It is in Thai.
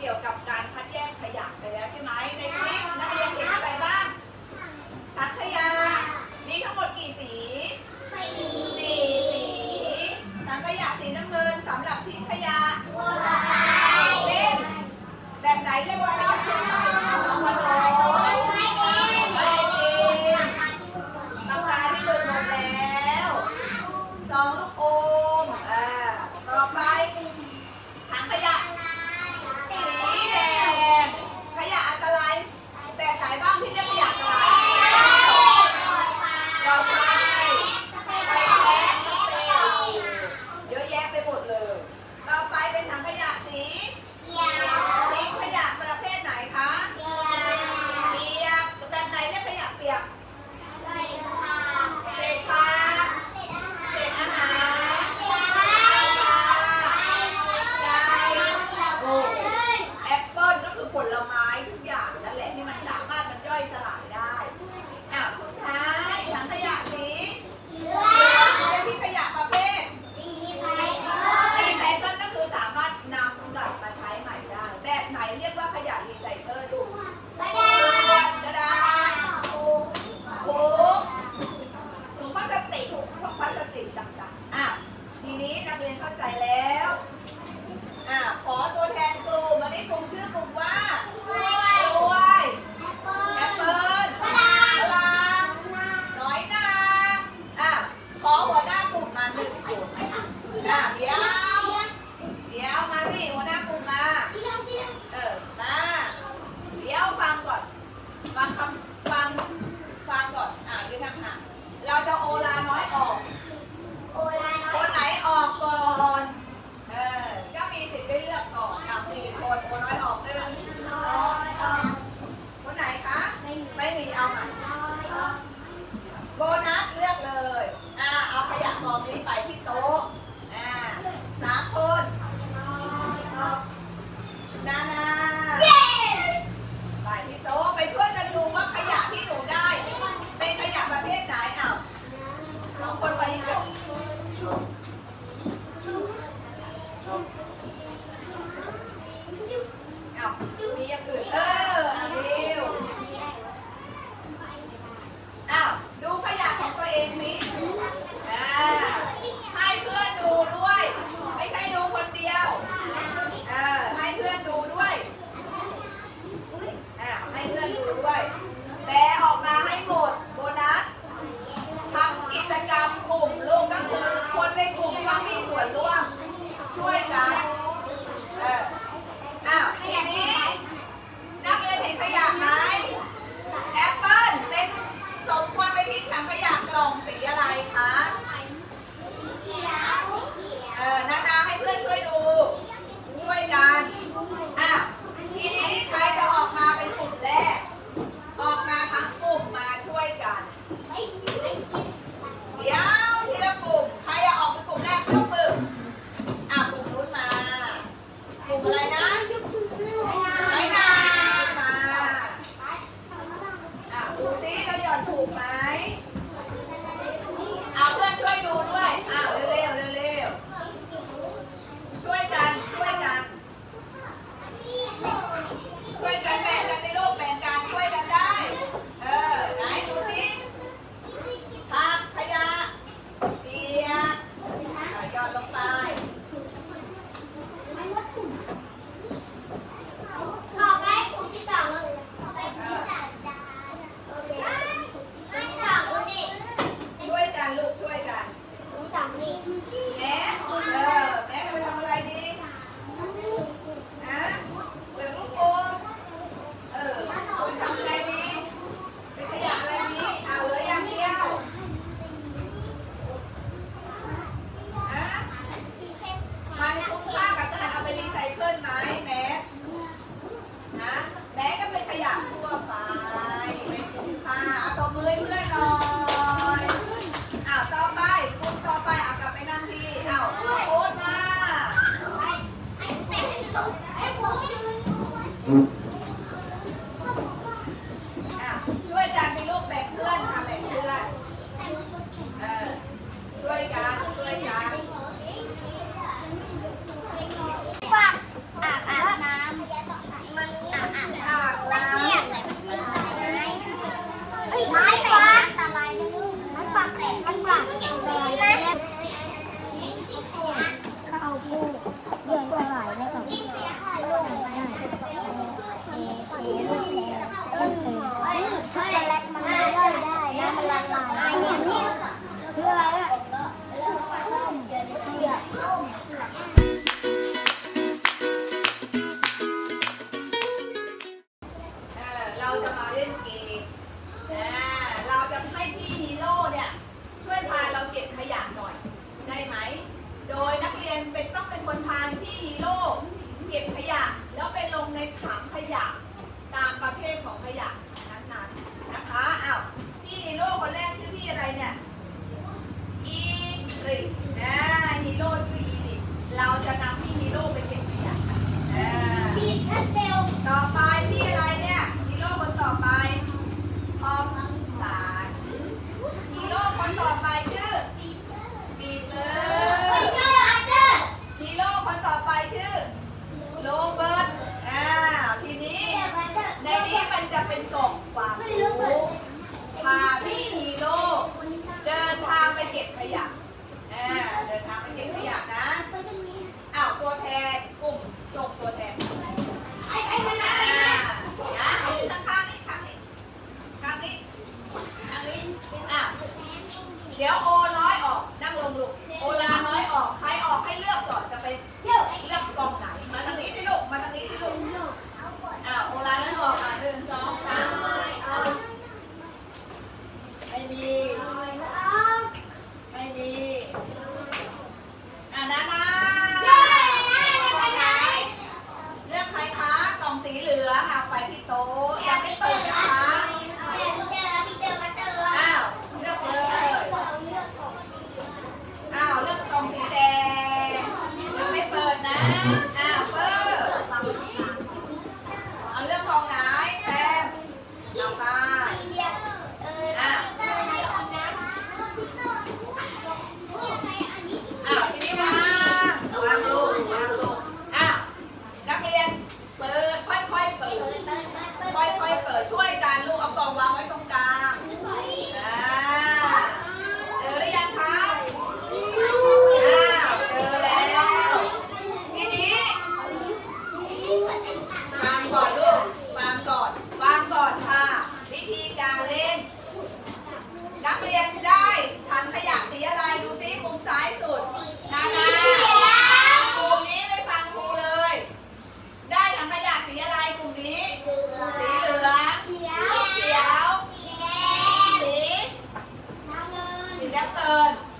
เกี่ยวกับการคัดแยกขยะไปแล้วใช่ไหมในคลิปนักเรียนเห็นอะไรบ้างถังขยะมีทั้งหมดกี่สีสีสีถังขยะสีน้ำเงินสำหรับทิ้งขยะเช่นแบบไหนเรียกว่าขยะ Thank you. สีน้